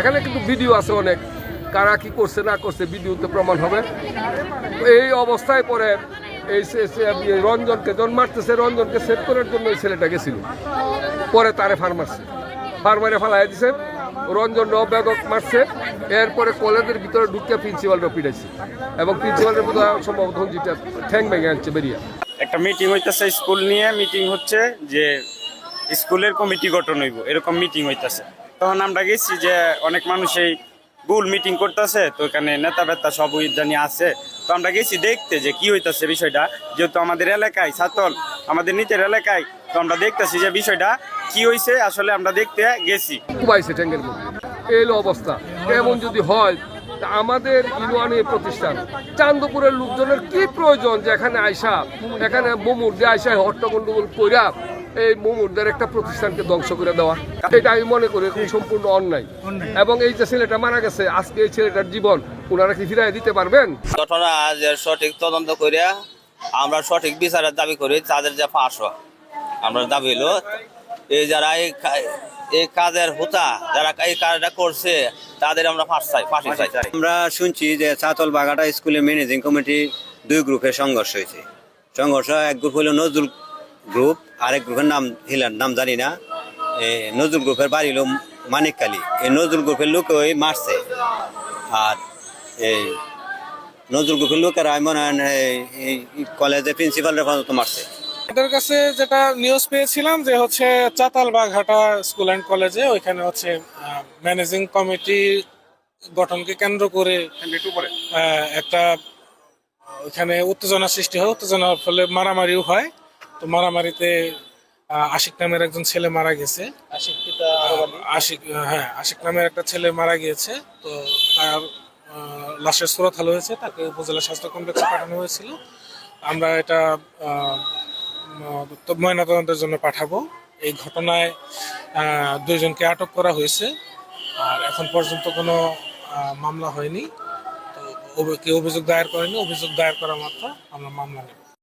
এখানে কিন্তু ভিডিও আছে অনেক। কারা কি করছে, না করছে, ভিডিওতে প্রমাণ হবে। এই অবস্থায় পরে এই রঞ্জনকে জন মারতেছে রঞ্জনকে সেভ করার জন্য ওই ছেলেটা গেছিল। পরে তারে ফার্মাসি ফার্মারে ফালাই দিছে। রঞ্জন ব্যাগক মারছে, এরপরে কলেজের ভিতরে ঢুকে প্রিন্সিপালরা পিটাইছে। এবং প্রিন্সিপালের মধ্যে সম্ভবত যেটা ঠ্যাং ভেঙে আনছে বেরিয়ে। একটা মিটিং হইতেছে স্কুল নিয়ে মিটিং হচ্ছে যে স্কুলের কমিটি গঠন হইব, এরকম মিটিং হইতেছে। তখন আমরা গেছি যে অনেক মানুষ এই গুল মিটিং করতেছে, তো এখানে নেতা বেতা সব জানি আছে। তো আমরা গেছি দেখতে যে কি হইতাছে বিষয়টা। যেহেতু আমাদের এলাকায় ছাতল আমাদের নিচের এলাকায়, তো আমরা দেখতেছি যে বিষয়টা কি হয়েছে আসলে আমরা দেখতে গেছি। কুবাইছে ট্যাঙ্কের মধ্যে। এই অবস্থা। এমন যদি হয় আমাদের ইউনিয়ন প্রতিষ্ঠান চান্দপুরের লোকজনের কি প্রয়োজন যে এখানে আইসা এখানে মোমুর যে আইসা হট্টগন্ডগোল কইরা এই মোমুরদের একটা প্রতিষ্ঠানকে ধ্বংস করে দেওয়া। এটা আমি মনে করি খুব সম্পূর্ণ অন্যায়। এবং এই যে ছেলেটা মারা গেছে আজকে এই ছেলেটার জীবন ওনারা কি ফিরাই দিতে পারবেন? ঘটনা যে সঠিক তদন্ত করিয়া আমরা সঠিক বিচারের দাবি করি তাদের যে ফাঁস। হয়। আমরা দাবি হলো এই যারা এই এই কাজের হোতা, যারা এই কাজটা করছে, তাদের আমরা ফাঁস চাই, ফাঁসি চাই। আমরা শুনছি যে চাতল বাগাটা স্কুলের ম্যানেজিং কমিটি দুই গ্রুপে সংঘর্ষ হয়েছে। সংঘর্ষ, এক গ্রুপ হলো নজরুল গ্রুপ, আরেক গ্রুপের নাম হিলার, নাম জানি না। নজরুল গ্রুপের বাড়ি হলো মানিককালী এই নজরুল গ্রুপের লোক ওই মারছে। আর এই নজরুল গ্রুপের লোকেরা মনে হয়, এই কলেজের প্রিন্সিপালরা পর্যন্ত মারছে। তাদের কাছে যেটা নিউজ পেয়েছিলাম যে হচ্ছে চাতাল বাঘাটা স্কুল অ্যান্ড কলেজে ওইখানে হচ্ছে ম্যানেজিং কমিটি গঠনকে কেন্দ্র করে একটা ওইখানে উত্তেজনা সৃষ্টি হয়। উত্তেজনার ফলে মারামারিও হয়। তো মারামারিতে আশিক নামের একজন ছেলে মারা গেছে। আশিক হ্যাঁ আশিক নামের একটা ছেলে মারা গিয়েছে। তো তার লাশের সুরত হালো হয়েছে। তাকে উপজেলা স্বাস্থ্য কমপ্লেক্সে পাঠানো হয়েছিল। আমরা এটা ময়নাতদন্তের জন্য পাঠাবো। এই ঘটনায় দুইজনকে আটক করা হয়েছে। আর এখন পর্যন্ত কোনো মামলা হয়নি। তো কেউ অভিযোগ দায়ের করেনি। অভিযোগ দায়ের করা মাত্র আমরা মামলা নেব।